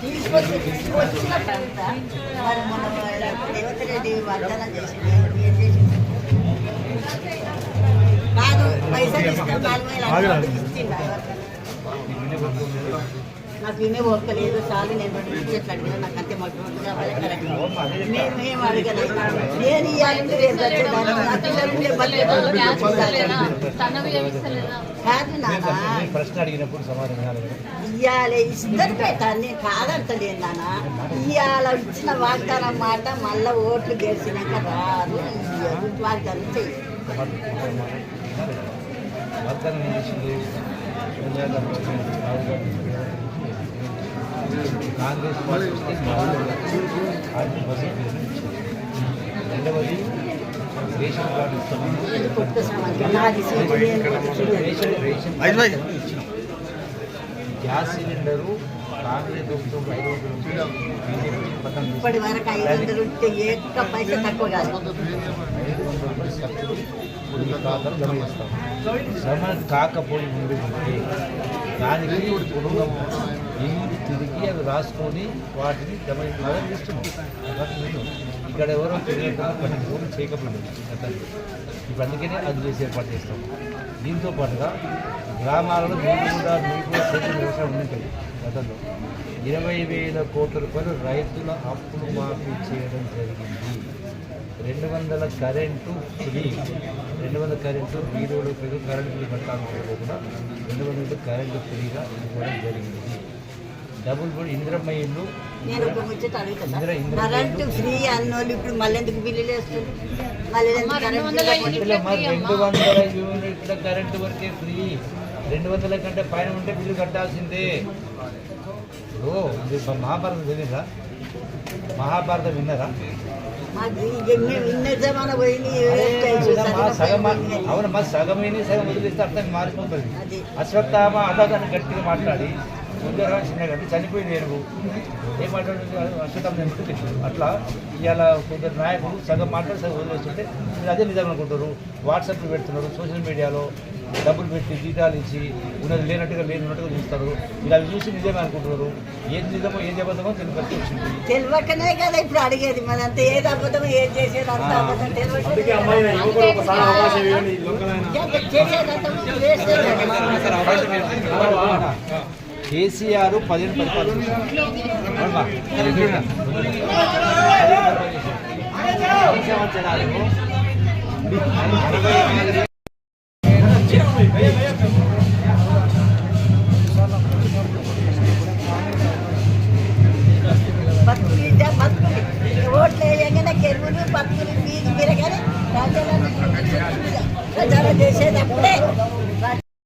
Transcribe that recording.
తీసుకొచ్చిన తర్వాత మరి మన దేవతరెడ్డి వాగ్దానం చేసింది ఏం చేసింది కాదు పైసలు ఇస్తే నాలుగు వేల ఐదు నాకు వినే ఒక్కలేదు చాలు నేను రెండు ఇచ్చేట్లు అడిగినా నాకు అంతే కరెక్ట్. మేము మేము అడగలేదు నేను ఇవ్వాలంటే రేపు వచ్చేదాన్ని నా పిల్లలు ఉండే బతుకు తనవి ఏమిస్తలేదా? కాదు నాన్న ప్రశ్న అడిగినప్పుడు సమాధానం ఇవాళ ఇద్దరు పెట్టాను కాదంటలేదు నాన్న ఇవాళ ఇచ్చిన వాగ్దానం మాట మళ్ళా ఓట్లు గెలిచినాక రాదు. వాగ్దానం చెయ్యి. వాగ్దానం కాంగ్రెస్ పార్టీ వస్తే ఆర్థిక రెండవది రేషన్ కార్డు ఇస్తాము ఇచ్చినాం. గ్యాస్ సిలిండరు కాంగ్రెస్ ప్రభుత్వం ఐదు వందలు ఇప్పటి వరకు ఐదు వందలు ఉంటే ఏక పైసా తక్కువ కాదు శ్రమ కాకపోయి ఉండి దానికి కుటుంబం ఇల్లు తిరిగి అవి రాసుకొని వాటిని జమ ఇస్తున్నాం ఇక్కడ ఎవరో తెలియకుండా పని రోజులు చేయకపోయింది గతంలో ఇప్పుడు అందుకనే అది చేసి ఏర్పాటు చేస్తాం. దీంతో పాటుగా గ్రామాలలో నీళ్ళు కూడా నీళ్ళు కూడా చేతుల వ్యవసాయం ఉంటుంది గతంలో ఇరవై వేల కోట్ల రూపాయలు రైతుల అప్పులు మాఫీ చేయడం జరిగింది. రెండు వందల కరెంటు ఫ్రీ. రెండు వందల కరెంటు వీధులు పెరుగు కరెంటు బిల్లు కట్టాలనుకుంటే కూడా రెండు వందల కరెంటు ఫ్రీగా ఇవ్వడం జరిగింది. డబుల్ బెడ్ ఇంద్రమ్మ ఇల్లు. నేను ఒక ముచ్చట అడుగుతున్నా ఇందిరా, ఇందిరా. కరెంటు ఫ్రీ అన్నోళ్ళు ఇప్పుడు మళ్ళీ ఎందుకు బిల్లులు వేస్తుంది మళ్ళీ ఎందుకు అమ్మ, రెండు వందల మరి యూనిట్ల కరెంటు వరకే ఫ్రీ. రెండు వందల కంటే పైన ఉంటే బిల్లు కట్టాల్సిందే. ఇది మహాభారతం తెలియదా మహాభారతం విన్నారా? మాకు ఇక మేము ఇన్న జమానా పోయింది మా సగం సగం వదిలిస్తే అర్థం మారిపోతుంది. అశ్వత్థామ అదాదాన్ని గట్టిగా మాట్లాడి సుందరరావు చిన్నగా అంటే చనిపోయింది ఏనుగు. ఏం మాట్లాడుతుంది? అశ్వత్థామ ఎందుకు అట్లా ఇవాళ కొందరు నాయకులు సగం మాట్లాడి సగం వదిలేస్తుంటే మీరు అదే నిజం అనుకుంటారు వాట్సాప్లో పెడుతున్నారు సోషల్ మీడియాలో డబ్బులు పెట్టి జీతాలు ఇచ్చి ఉన్నది లేనట్టుగా లేనట్టుగా చూస్తారు. ఇలా అవి చూసి నిజమే అనుకుంటున్నారు. ఏది నిజమో ఏది అబద్ధమో వచ్చింది. తెలియకనే కదా ఇప్పుడు అడిగేది. మరి అంత ఏది అబద్ధం ఏది చేసేది అంత అబద్ధం అందుకే కేసీఆర్ పదిహేను పరిపాలన చేశారు. ఓట్లు వేయగానే కెరువులు ప్రజలను ప్రచారం